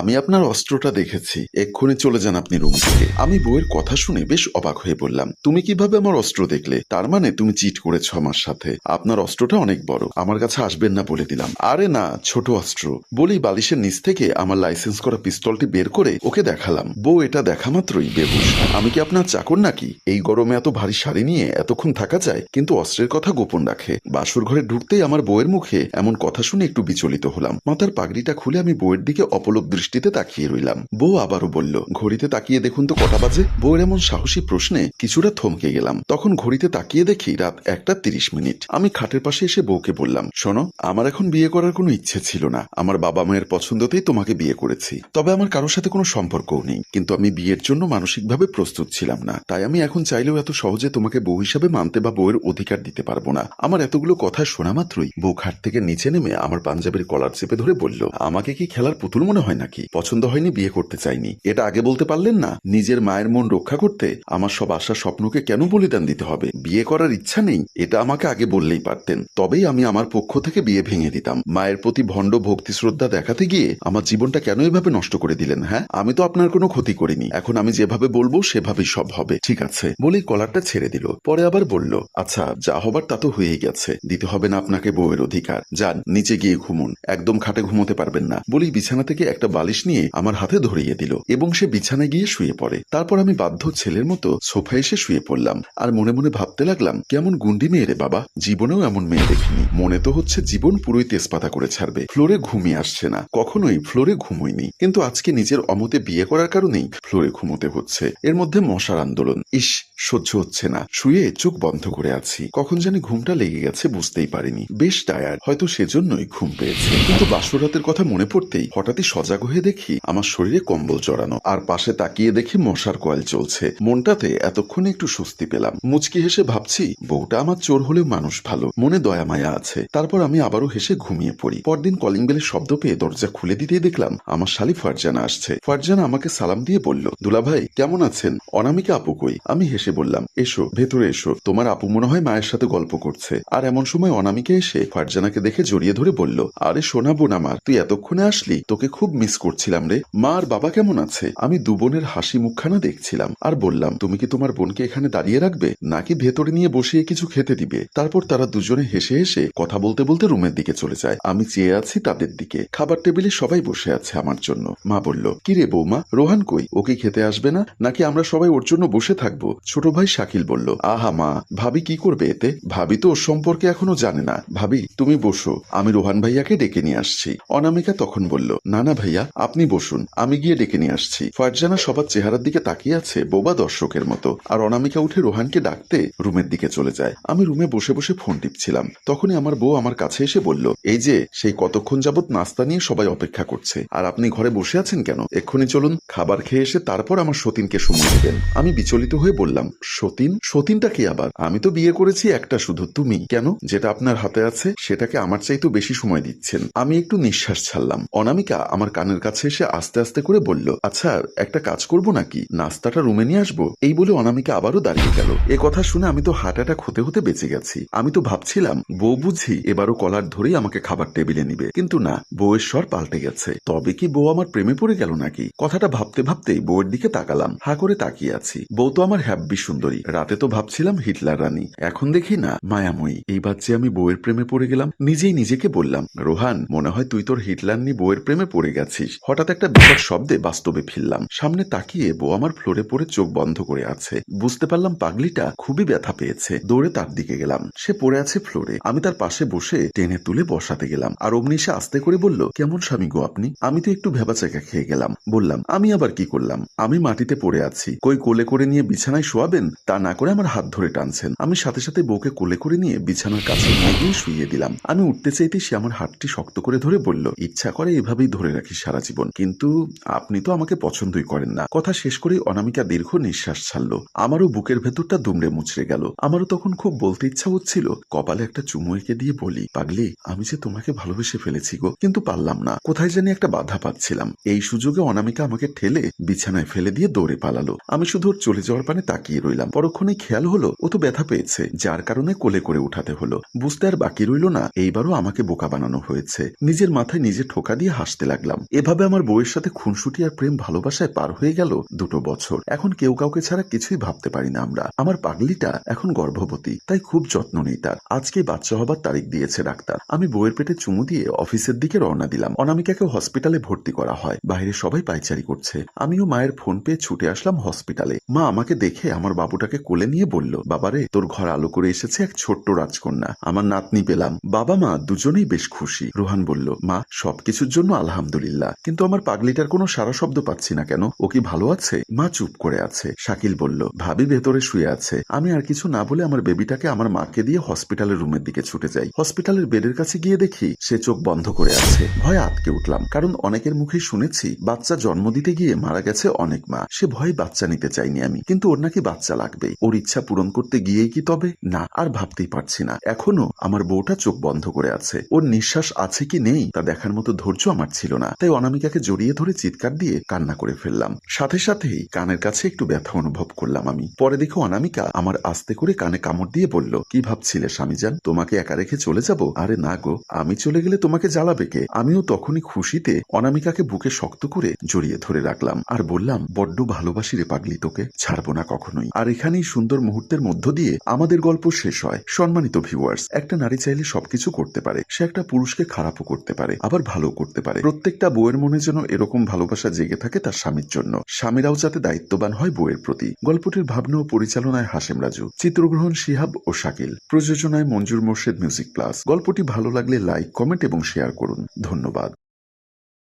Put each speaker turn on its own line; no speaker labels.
আমি আপনার অস্ত্রটা দেখেছি। এক্ষুনি চলে যান আপনি রুম থেকে। আমি বউয়ের কথা শুনে বেশ অবাক হয়ে বললাম তুমি কীভাবে আমার অস্ত্র দেখলে? তার মানে তুমি চিট করেছ আমার সাথে। আপনার অস্ত্রটা অনেক বড়। আমার কাছে আসবেন না বলে দিলাম। আরে না, ছোট অস্ত্র। বলেই বালিশের নিচ থেকে আমার লাইসেন্স করা পিস্তলটি বের করে ওকে দেখালাম। বউ এটা দেখা মাত্রই বেহুশ। আমি কি আপনার চাকর নাকি? এই গরমে এত ভারী শাড়ি নিয়ে এতক্ষণ থাকা যায়, কিন্তু অস্ত্রের কথা গোপন রাখে। বাসুর ঘরে ঢুকতেই আমার বউয়ের মুখে এমন কথা শুনে একটু বিচলিত হলাম। মাথার পাগড়িটা খুলে আমি বউয়ের দিকে অপলক দৃষ্টিতে তাকিয়ে রইলাম। বউ আবারও বলল, ঘড়িতে তাকিয়ে দেখুন তো কটা বাজে? বউয়ের এমন সাহসী প্রশ্নে কিছুটা থমকে গেলাম। তখন ঘড়িতে তাকিয়ে দেখি রাত একটা তিরিশ মিনিট। আমি খাটের পাশে এসে বউকে বললাম, শোনো, আমার এখন বিয়ে করার কোনো ইচ্ছে ছিল না। আমার বাবা মায়ের পছন্দতেই তোমাকে বিয়ে করেছি। তবে আমার কারোর সাথে কোনো সম্পর্কও নেই। কিন্তু আমি বিয়ের জন্য মানসিকভাবে প্রস্তুত ছিলাম না। তাই আমি এখন চাইলেও এত সহজে তোমাকে বউ হিসাবে মানতে বা বউয়ের অধিকার দিতে পারব না। আমার এতগুলো কথা শোনা মাত্রই বউ খাট থেকে নিচে নেমে আমার পাঞ্জাবের কলার চেপে ধরে বলল, আমাকে কি খেলার পুতুল মনে হয় নাকি? পছন্দ হয়নি, বিয়ে করতে চাইনি। এটা আগে বলতে পারলেন না? নিজের মায়ের মন রক্ষা করতে আমার সব আশা স্বপ্নকে কেন বলিদান দিতে হবে? বিয়ে করার ইচ্ছা নেই, এটা আমাকে আগে বললেই পারতেন। তবেই আমি আমার পক্ষ থেকে বিয়ে ভেঙে দিতাম। মায়ের প্রতি ভণ্ড ভক্তি শ্রদ্ধা দেখাতে গিয়ে আমার জীবনটা কেন এভাবে নষ্ট করে দিলেন হ্যাঁ? আমি তো আপনার কোনো ক্ষতি করিনি। এখন আমি যেভাবে বলব, সেভাবেই সব হবে। ঠিক আছে? বলেই কলারটা ছেড়ে দিল। পরে আবার বলল আচ্ছা যা হবার তা তো হয়েই গেছে। দিতে হবে না আপনাকে বউয়ের অধিকার। যান, নিচে গিয়ে ঘুমুন। একদম খাটে ঘুমোতে পারবেন না। বলেই বিছানা থেকে একটা বালিশ নিয়ে আমার হাতে ধরিয়ে দিল এবং সে বিছানায় গিয়ে শুয়ে পড়ে। তারপর আমি বাধ্য ছেলের মতো সোফায় এসে শুয়ে পড়লাম আর মনে মনে ভাবতে লাগলাম, কেমন গুন্ডি মেয়ে রে বাবা, জীবনেও এমন মেয়ে দেখিনি। মনে তো হচ্ছে জীবন পুরোই তেজপাতা করে ছাড়বে। ফ্লোরে ঘুমিয়ে আসছে না। কখনোই ফ্লোরে ঘুমোয়নি। কিন্তু আজকে নিজের অমতে বিয়ে করার কারণেই ফ্লোরে ঘুমোতে হচ্ছে। এর মধ্যে মশার আন্দোলন। ইস, সহ্য হচ্ছে না। শুয়ে চোখ বন্ধ করে আছি। কখন জানি ঘুমটা লেগে গেছে, বুঝতেই পারিনি। বেশ টায়ার হয়তো সেজন্যই ঘুম পেয়েছে। কিন্তু বাসরাতের কথা মনে পড়তেই হঠাৎই সজাগ হয়ে দেখি আমার শরীরে কম্বল জড়ানো আর পাশে তাকিয়ে দেখি মশার কয়েল চলছে। মনটাতে এতক্ষণে একটু স্বস্তি পেলাম। মুচকি হেসে ভাবছি, বউটা আমার চোর হলেও মানুষ ভালো, মনে দয়া মায়া আছে। তারপর আমি আবারও হেসে ঘুমিয়ে পড়ি। পরদিন কলিং বেলের শব্দ পেয়ে দরজা খুলে দিতেই দেখলাম, আমার শালি ফারজানা আসছে। ফারজানা আমাকে সালাম দিয়ে বলল, দুলাভাই, কেমন আছেন? অনামিকা আপু কই? আমি হেসে বললাম, এসো, ভেতরে এসো। তোমার আপু মনে হয় মায়ের সাথে গল্প করছে। আর এমন সময় অনামিকা এসে ফারজানাকে দেখে জড়িয়ে ধরে বলল, আরে সোনা বোন আমার, তুই এতক্ষণে আসলি, তোকে খুব মিস করছিলাম রে। মা আর বাবা কেমন আছে? আমি দু বোনের হাসি মুখখানা দেখছিলাম আর বললাম, তুমি কি তোমার বোনকে এখানে দাঁড়িয়ে রাখবে? নাকি ভেতরে নিয়ে বসিয়ে কিছু খেতে দিবে? তারপর তারা দুজনে হেসে হেসে কথা বলতে বলতে রুমের দিকে চলে যায়। আমি চেয়ে আছি তাদের দিকে। খাবার টেবিলে সবাই বসে আছে আমার জন্য। মা বলল, কি রে বৌমা, রোহান কই? ওকে খেতে আসবে না? নাকি আমরা সবাই ওর জন্য বসে থাকব? ছোট ভাই শাকিল বলল, আহা মা, ভাবি কি করবে এতে? ভাবি তো ওর সম্পর্কে এখনও জানে না। ভাবি, তুমি বসো। আমি রোহান ভাইয়াকে ডেকে নিয়ে আসছি। অনামিকা তখন বলল, না না ভাইয়া আপনি বসুন, আমি গিয়ে ডেকে নিয়ে আসছি। ফারজানা সবার চেহারার দিকে তাকিয়ে আছে বোবা দর্শকের মতো, আর অনামিকা উঠে রোহানকে ডাকতে রুমের দিকে চলে যায়। আমি রুমে বসে বসে ফোন টিপছিলাম। তখনই আমার বউ আমার কাছে এসে বলল, এই যে, সেই কতক্ষণ যাবত নাস্তা নিয়ে সবাই অপেক্ষা করছে, আর আপনি ঘরে বসে আছেন কেন? এক্ষুনি চলুন, খাবার খেয়ে এসে তারপর আমার সতীনকে সময় দেবেন। আমি বিচলিত হয়ে বললাম, সতীন? সতীনটা কি আবার? আমি তো বিয়ে করেছি একটা শুধু তুমি। কেন? যেটা আপনার হাতে আছে, সেটাকে আমার চাইতেও বেশি সময় দিচ্ছেন। আমি একটু নিঃশ্বাস ছাড়লাম। অনামিকা আমার কানের কাছে এসে আস্তে আস্তে করে বলল আচ্ছা একটা কাজ করব নাকি? নাস্তাটা রুমে নিয়ে আসব? এই বলে অনামিকা আবারও দাঁড়িয়ে গেল। এ কথা শুনে আমি তো হার্ট অ্যাটাক হতে হতে বেঁচে গেছি। আমি তো ভাবছিলাম, বউ বুঝি এবারও কলার ধরেই আমাকে খাবার টেবিলে নিবে। কিন্তু না, বউয়ের স্বর পাল্টে গেছে। তবে কি বউ আমার প্রেমে পড়ে গেল নাকি? কথাটা ভাবতে ভাবতেই বউয়ের দিকে তাকালাম, হা করে তাকিয়ে আছি। বউ তো আমার হ্যাব্বি সুন্দরী। রাতে তো ভাবছিলাম হিটলার রানী। এখন দেখি না, মায়াময়ী, এইবার যে আমি বউয়ের প্রেমে পড়ে গেলাম, নিজেই নিজেকে বললাম, রোহান, মনে হয় তুই তোর হিটলার নি বউয়ের প্রেমে পড়ে গেছিস হঠাৎ একটা বিকট শব্দে বাস্তবে ফিরলাম। সামনে তাকিয়ে বউ আমার ফ্লোরে পড়ে চোখ বন্ধ করে আছে। বুঝতে পারলাম পাগলিটা খুবই ব্যথা পেয়েছে। দৌড়ে তার দিকে গেলাম। সে পড়ে আছে ফ্লোরে। আমি তার পাশে বসে টেনে তুলে বসাতে গেলাম। আর অমনি সে আস্তে করে বলল, কেমন স্বামী গো আপনি? আমি তো একটু ভেবাচাকা খেয়ে গেলাম। বললাম, আমি আবার কি করলাম? আমি মাটিতে পড়ে আছি। কই কোলে করে নিয়ে বিছানায় শোয়াবেন? তা না করে আমার হাত ধরে টানছেন। আমি সাথে সাথে বউকে কোলে করে নিয়ে বিছানার কাছে শুইয়ে দিলাম। আমি উঠতে চাইতে সে আমার হাতটি শক্ত করে ধরে বলল, ইচ্ছা করে এভাবেই ধরে রাখি সারা জীবন। কিন্তু আপনি তো আমাকে পছন্দই করেন না। কথা শেষ করেই অনামিকা দীর্ঘ নিঃশ্বাস ছাড়লো। আমারও বুকের ভেতরটা দুমড়ে মুচড়ে গেল। আমারও তখন খুব বলতে ইচ্ছা হচ্ছিল, কপালে একটা চুমু এঁকে দিয়ে বলি, পাগলি, আমি যে তোমাকে ভালোবেসে ফেলেছি গো, কিন্তু পারলাম না। কোথায় জানি একটা বাধা পাচ্ছিলাম। এই সুযোগে অনামিকা আমাকে ঠেলে বিছানায় ফেলে দিয়ে দৌড়ে পালালো। আমি শুধু ওর চলে যাওয়ার পানে তাকিয়ে রইলাম। পরক্ষণে খেয়াল হলো, ও তো ব্যথা পেয়েছে, যার কারণে কোলে করে উঠাতে হলো। বুঝতে আর বাকি রইল না, এইবারও আমাকে বোকা বানানো হয়েছে। নিজের মাথায় নিজে ঠোকা দিয়ে হাসতে লাগলাম। এ এভাবে আমার বউয়ের সাথে খুনসুটি আর প্রেম ভালোবাসায় পার হয়ে গেল দুটো বছর। এখন কেউ কাউকে ছাড়া কিছুই ভাবতে পারি না আমরা। আমার পাগলিটা এখন গর্ভবতী, তাই খুব যত্ন নেই তার। আজকে বাচ্চা হবার তারিখ দিয়েছে ডাক্তার। আমি বউয়ের পেটে চুমু দিয়ে অফিসের দিকে রওনা দিলাম। অনামিকাকে হসপিটালে ভর্তি করা হয়। বাইরে সবাই পাইচারি করছে। আমিও মায়ের ফোন পেয়ে ছুটে আসলাম হসপিটালে। মা আমাকে দেখে আমার বাবুটাকে কোলে নিয়ে বলল, বাবারে, তোর ঘর আলো করে এসেছে এক ছোট্ট রাজকন্যা। আমার নাতনি পেলাম। বাবা মা দুজনেই বেশ খুশি। রোহান বলল, মা, সবকিছুর জন্য আলহামদুলিল্লাহ। কিন্তু আমার পাগলিটার কোনো সারা শব্দ পাচ্ছি না কেন? ও কি ভালো আছে? মা চুপ করে আছে। শাকিল বলল, ভাবি ভেতরে শুয়ে আছে। আমি আর কিছু না বলে আমার বেবিটাকে আমার মাকে দিয়ে হসপিটালের রুমের দিকে ছুটে যাই। হসপিটালের বেডের কাছে গিয়ে দেখি সে চোখ বন্ধ করে আছে। ভয়ে আটকে উঠলাম, কারণ অনেকের মুখে শুনেছি বাচ্চা জন্ম দিতে গিয়ে মারা গেছে অনেক মা। সে ভয়ে বাচ্চা নিতে চাইনি আমি, কিন্তু ওর নাকি বাচ্চা লাগবে। ওর ইচ্ছা পূরণ করতে গিয়েই কি তবে? না, আর ভাবতেই পারছি না। এখনও আমার বউটা চোখ বন্ধ করে আছে। ওর নিঃশ্বাস আছে কি নেই তা দেখার মতো ধৈর্য আমার ছিল না। তাই অনামিকাকে জড়িয়ে ধরে চিৎকার দিয়ে কান্না করে ফেললাম। সাথে সাথেই কানের কাছে একটু ব্যথা অনুভব করলাম আমি। পরে দেখো অনামিকা আমার আস্তে করে কানে কামড় দিয়ে বলল, কি ভাবছিলে, স্বামীজান? তোমাকে একা রেখে চলে যাব? আরে না গো, আমি চলে গেলে তোমাকে জ্বালাবে কে? আমিও তখনই খুশিতে অনামিকাকে বুকে শক্ত করে জড়িয়ে ধরে রাখলাম আর বললাম, বড্ড ভালোবাসি রে পাগলি তোকে, ছাড়বো না কখনোই। আর এখানেই সুন্দর মুহূর্তের মধ্য দিয়ে আমাদের গল্প শেষ হয়। সম্মানিত ভিউয়ার্স একটা নারী চাইলে সবকিছু করতে পারে। সে একটা পুরুষকে খারাপও করতে পারে, আবার ভালো করতে পারে। প্রত্যেকটা বউয়ের মনে যেন এরকম ভালোবাসা জেগে থাকে তার স্বামীর জন্য। স্বামীরাও যাতে দায়িত্ববান হয় বউয়ের প্রতি। গল্পটির ভাবনা ও পরিচালনায় হাসেম রাজু, চিত্রগ্রহণ শিহাব ও শাকিল, প্রযোজনায় মঞ্জুর মোর্শেদ মিউজিক প্লাস। গল্পটি ভালো লাগলে লাইক, কমেন্ট এবং শেয়ার করুন। ধন্যবাদ।